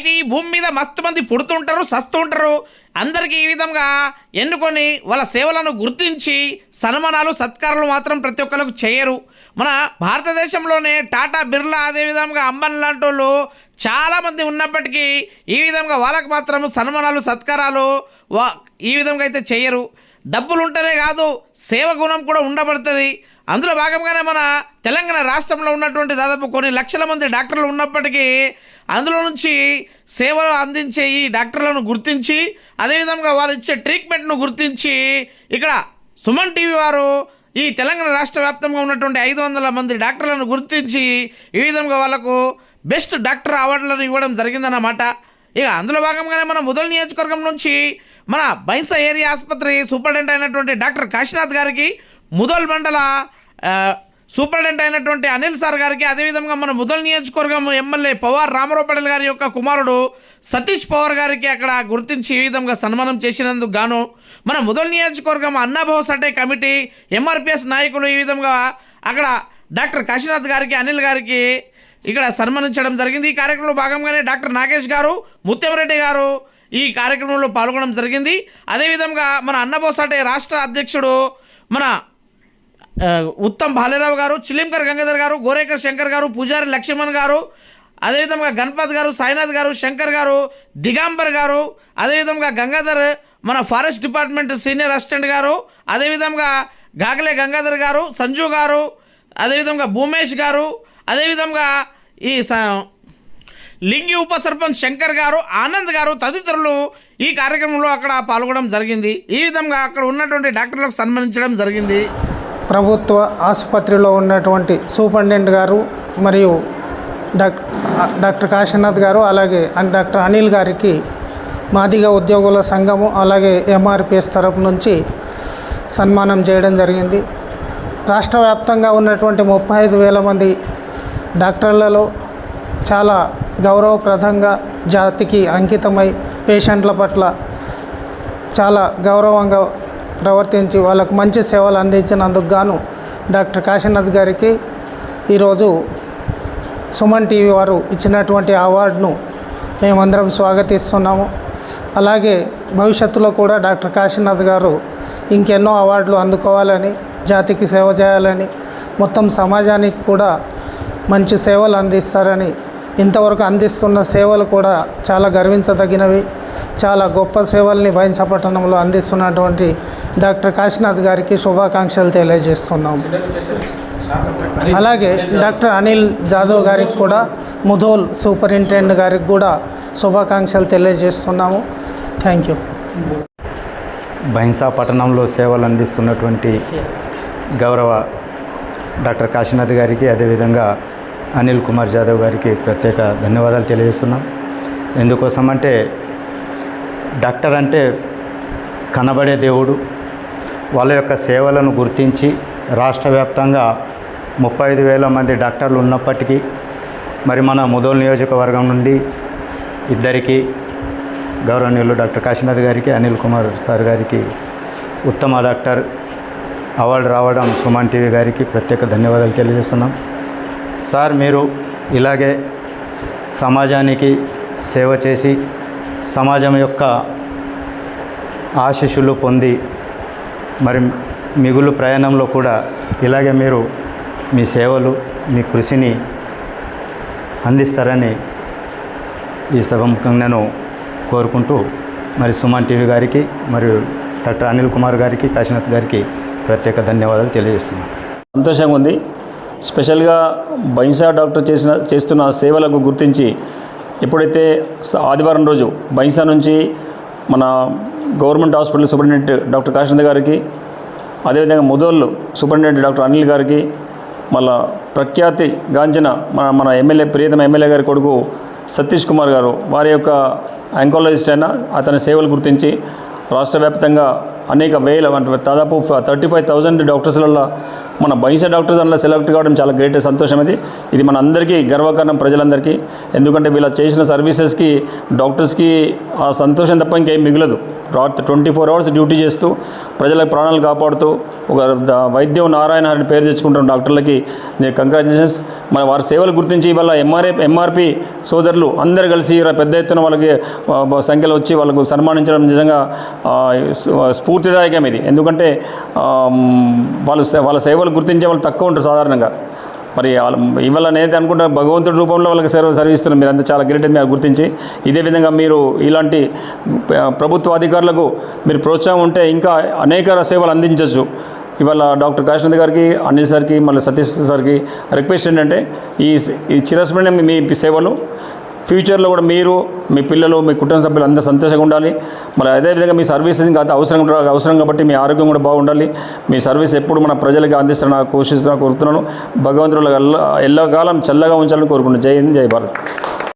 అయితే ఈ భూమి మీద మస్తు మంది పుడుతుంటారు సస్తుంటారు. అందరికీ ఈ విధంగా ఎన్నుకొని వాళ్ళ సేవలను గుర్తించి సన్మానాలు సత్కారాలు మాత్రం ప్రతి ఒక్కరికి చేయరు. మన భారతదేశంలోనే టాటా బిర్లా అదేవిధంగా అంబన్ లాంటి వాళ్ళు చాలామంది ఉన్నప్పటికీ ఈ విధంగా వాళ్ళకు మాత్రం సన్మానాలు సత్కారాలు వా ఈ విధంగా అయితే చేయరు. డబ్బులు ఉంటేనే కాదు సేవ గుణం కూడా ఉండబడుతుంది. అందులో భాగంగానే మన తెలంగాణ రాష్ట్రంలో ఉన్నటువంటి దాదాపు కొన్ని లక్షల మంది డాక్టర్లు ఉన్నప్పటికీ అందులో నుంచి సేవలు అందించే ఈ డాక్టర్లను గుర్తించి అదేవిధంగా వారు ఇచ్చే ట్రీట్మెంట్ను గుర్తించి ఇక్కడ సుమన్ టీవీ వారు ఈ తెలంగాణ రాష్ట్ర వ్యాప్తంగా ఉన్నటువంటి ఐదు వందల మంది డాక్టర్లను గుర్తించి ఈ విధంగా వాళ్ళకు బెస్ట్ డాక్టర్ అవార్డులను ఇవ్వడం జరిగిందన్నమాట. ఇక అందులో భాగంగానే మన మొదల నియోజకవర్గం నుంచి మన బైన్సా ఏరియా ఆసుపత్రి సూపరింటెండెంట్ అయినటువంటి డాక్టర్ కాశీనాథ్ గారికి ముదల్ మండల సూపరింటెండెంట్ అయినటువంటి అనిల్ సార్ గారికి అదేవిధంగా మన ముదల్ నియోజకవర్గం ఎమ్మెల్యే పవార్ రామారావు పటేల్ గారి యొక్క కుమారుడు సతీష్ పవార్ గారికి అక్కడ గుర్తించి ఈ విధంగా సన్మానం చేసినందుకు గాను మన ముదల్ నియోజకవర్గం అన్నభవ సటే కమిటీ ఎంఆర్పిఎస్ నాయకులు ఈ విధంగా అక్కడ డాక్టర్ కాశీనాథ్ గారికి అనిల్ గారికి ఇక్కడ సన్మానించడం జరిగింది. ఈ కార్యక్రమంలో భాగంగానే డాక్టర్ నాగేష్ గారు ముత్యంరెడ్డి గారు ఈ కార్యక్రమంలో పాల్గొనడం జరిగింది. అదేవిధంగా మన అన్నబోసాటే రాష్ట్ర అధ్యక్షుడు మన ఉత్తమ్ బాలేరావు గారు చిలింకర్ గంగాధర్ గారు గోరేకర్ శంకర్ గారు పూజారి లక్ష్మణ్ గారు అదేవిధంగా గణపత్ గారు సాయినాథ్ గారు శంకర్ గారు దిగాంబర్ గారు అదేవిధంగా గంగాధర్ మన ఫారెస్ట్ డిపార్ట్మెంట్ సీనియర్ అసిస్టెంట్ గారు అదేవిధంగా గాగలే గంగాధర్ గారు సంజు గారు అదేవిధంగా భూమేష్ గారు అదేవిధంగా ఈ స లింగి ఉప సర్పంచ్ శంకర్ గారు ఆనంద్ గారు తదితరులు ఈ కార్యక్రమంలో అక్కడ పాల్గొనడం జరిగింది. ఈ విధంగా అక్కడ ఉన్నటువంటి డాక్టర్లకు సన్మానించడం జరిగింది. ప్రభుత్వ ఆసుపత్రిలో ఉన్నటువంటి సూపరింటెండెంట్ గారు మరియు డాక్టర్ డాక్టర్ కాశీనాథ్ గారు అలాగే డాక్టర్ అనిల్ గారికి మాదిగ ఉద్యోగుల సంఘము అలాగే ఎంఆర్పిఎస్ తరపు నుంచి సన్మానం చేయడం జరిగింది. రాష్ట్ర వ్యాప్తంగా ఉన్నటువంటి ముప్పై ఐదు వేల మంది డాక్టర్లలో చాలా గౌరవప్రదంగా జాతికి అంకితమై పేషెంట్ల పట్ల చాలా గౌరవంగా ప్రవర్తించి వాళ్ళకు మంచి సేవలు అందించినందుకు గాను డాక్టర్ కాశీనాథ్ గారికి ఈరోజు సుమన్ టీవీ వారు ఇచ్చినటువంటి అవార్డును మేమందరం స్వాగతిస్తున్నాము. అలాగే భవిష్యత్తులో కూడా డాక్టర్ కాశీనాథ్ గారు ఇంకెన్నో అవార్డులు అందుకోవాలని జాతికి సేవ చేయాలని మొత్తం సమాజానికి కూడా మంచి సేవలు అందిస్తారని ఇంతవరకు అందిస్తున్న సేవలు కూడా చాలా గర్వించదగినవి. చాలా గొప్ప సేవల్ని బైన్సపట్టణంలో అందిస్తున్నటువంటి డాక్టర్ కాశీనాథ్ గారికి శుభాకాంక్షలు తెలియజేస్తున్నాం. అలాగే డాక్టర్ అనిల్ జాదవ్ గారికి కూడా ముధోల్ సూపరింటెండెంట్ గారికి కూడా శుభాకాంక్షలు తెలియజేస్తున్నాము. Thank you. బహింసా పట్టణంలో సేవలు అందిస్తున్నటువంటి గౌరవ డాక్టర్ కాశీనాథ్ గారికి అదేవిధంగా అనిల్ కుమార్ జాదవ్ గారికి ప్రత్యేక ధన్యవాదాలు తెలియజేస్తున్నాం. ఎందుకోసం అంటే డాక్టర్ అంటే కనబడే దేవుడు వాళ్ళ యొక్క సేవలను గుర్తించి రాష్ట్ర వ్యాప్తంగా ముప్పై ఐదు వేల మంది డాక్టర్లు ఉన్నప్పటికీ మరి మన ముదోల్ నియోజకవర్గం నుండి ఇద్దరికి గౌరవనీయులు డాక్టర్ కాశీనాథ్ గారికి అనిల్ కుమార్ సార్ గారికి ఉత్తమ డాక్టర్ అవార్డు రావడం సుమన్ టీవీ గారికి ప్రత్యేక ధన్యవాదాలు తెలియజేస్తున్నాం. సార్ మీరు ఇలాగే సమాజానికి సేవ చేసి సమాజం యొక్క ఆశీస్సులు పొంది మరి మిగులు ప్రయాణంలో కూడా ఇలాగే మీరు మీ సేవలు మీ కృషిని అందిస్తారని ఈ సభముఖంగా నేను కోరుకుంటూ మరి సుమన్ టీవీ గారికి మరియు డాక్టర్ అనిల్ కుమార్ గారికి కాశీనాథ్ గారికి ప్రత్యేక ధన్యవాదాలు తెలియజేస్తున్నాను సంతోషంగా ఉంది. స్పెషల్గా బైంసా డాక్టర్ చేసిన చేస్తున్న సేవలకు గుర్తించి ఎప్పుడైతే ఆదివారం రోజు బైంసా నుంచి మన government hospital superintendent doctor Kashinath గారికి అదేవిధంగా ముదోళ్ళు సూపరింటెండెంట్ డాక్టర్ అనిల్ గారికి మళ్ళా ప్రఖ్యాతి గాంచిన మన మన ఎమ్మెల్యే ప్రియతమ ఎమ్మెల్యే గారి కొడుకు సతీష్ కుమార్ గారు వారి యొక్క అంకాలజిస్ట్ అయిన అతని సేవలు గుర్తించి రాష్ట్ర వ్యాప్తంగా అనేక వేల దాదాపు థర్టీ ఫైవ్ థౌజండ్ డాక్టర్స్లలో మన బైసా డాక్టర్స్ అందులో సెలెక్ట్ కావడం చాలా గ్రేట్ సంతోషం ఇది ఇది మన అందరికీ గర్వకారణం ప్రజలందరికీ. ఎందుకంటే వీళ్ళ చేసిన సర్వీసెస్కి డాక్టర్స్కి ఆ సంతోషం తప్ప ఇంకేం మిగలదు. ట్వంటీ ఫోర్ అవర్స్ డ్యూటీ చేస్తూ ప్రజల ప్రాణాలు కాపాడుతూ ఒక వైద్యం నారాయణ అని పేరు తెచ్చుకుంటున్న డాక్టర్లకి నేను కంగ్రాచులేషన్స్. మన వారి సేవలు గుర్తించి ఇవాళ ఎంఆర్ఏ ఎంఆర్పి సోదరులు అందరు కలిసి పెద్ద ఎత్తున వాళ్ళకి సంఖ్యలో వచ్చి వాళ్ళకు సన్మానించడం నిజంగా స్ఫూర్తిదాయకం ఇది. ఎందుకంటే వాళ్ళు సే- వాళ్ళ సేవలు గుర్తించే వాళ్ళు తక్కువ ఉంటారు సాధారణంగా. మరి వాళ్ళ- ఇవాళ నేనైతే అనుకుంటా భగవంతుడి రూపంలో వాళ్ళకి సేవ సర్వీస్తున్నారు మీరు అంతా చాలా గ్రేట్ మీరు గుర్తించి ఇదే విధంగా మీరు ఇలాంటి ప్రభుత్వ అధికారులకు మీరు ప్రోత్సాహం ఉంటే ఇంకా అనేక సేవలు అందించవచ్చు ఇవాళ డాక్టర్ కాశీనాథ్ గారికి అనిల్ సార్కి మళ్ళీ సతీష్ సార్కి రిక్వెస్ట్ ఏంటంటే ఈ ఈ చిరస్మరణ మీ సేవలు ఫ్యూచర్లో కూడా మీరు మీ పిల్లలు మీ కుటుంబ సభ్యులు అందరూ సంతోషంగా ఉండాలి. మరి అదేవిధంగా మీ సర్వీసెస్ ఇంకా అంత అవసరం అవసరం కాబట్టి మీ ఆరోగ్యం కూడా బాగుండాలి. మీ సర్వీస్ ఎప్పుడు మన ప్రజలకు అందిస్తున్న కోరుతున్నాను. భగవంతుడు ఎల్ల ఎల్లకాలం చల్లగా ఉంచాలని కోరుకుంటున్నాను. జై హింద్ జై భారత్.